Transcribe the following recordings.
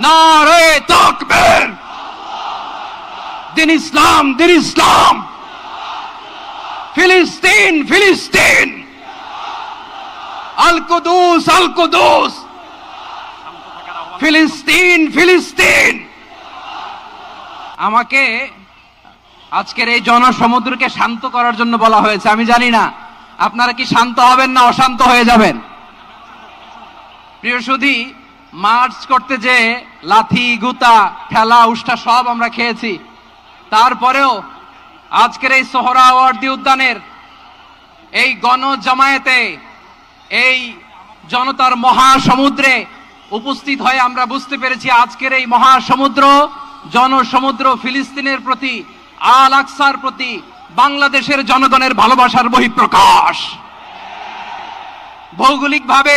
নারে তাকবীর। দিন ইসলাম দিন ইসলাম। ফিলিস্তিন ফিলিস্তিন। আল কুদুস আল কুদুস। ফিলিস্তিন ফিলিস্তিন। আমাকে আজকের এই জনসমুদ্রকে শান্ত করার জন্য বলা হয়েছে, আমি জানি না। আপনারা কি শান্ত হবেন না অশান্ত হয়ে যাবেন? প্রিয় সুধী মার্চ করতে যে লাথি, গুতা, ঠেলা, উষ্টা সব আমরা খেয়েছি। তারপরেও আজকের এই সোহরাওয়ার্দী উদ্যানের এই গণ জামায়াতে এই জনতার মহাসমুদ্রে উপস্থিত হয়ে আমরা বুঝতে পেরেছি আজকের এই মহাসমুদ্র, জনসমুদ্র ফিলিস্তিনের প্রতি, আল আকসার প্রতি, বাংলাদেশের জনগণের ভালোবাসার বহিঃপ্রকাশ। ভৌগোলিকভাবে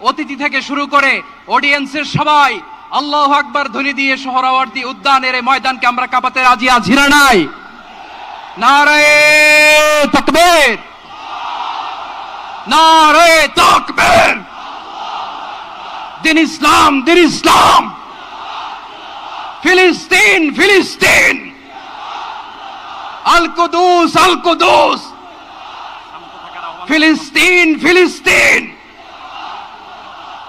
অতিথি থেকে শুরু করে অডিয়েন্সের সবাই আল্লাহ আকবার ধ্বনি দিয়ে সোহরাওয়ার্দী উদ্যানের এই ময়দানকে আমরা কাঁপাতে রাজি আছি না নাই? তাকবীর। দিন ইসলাম দিন ইসলাম। ফিলিস্তিন ফিলিস্তিন। ফিলিস্তিন ফিলিস্তিন।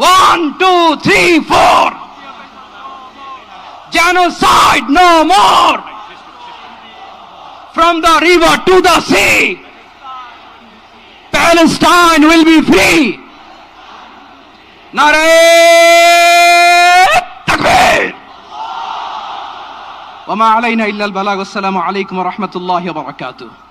one two three four genocide no more from the river to the sea Palestine will be free নারে তাকবীর ওমা আলাইনা ইল্লাল বালাগ আসসালামু আলাইকুম ওয়া রাহমাতুল্লাহি ওয়া বারাকাতুহু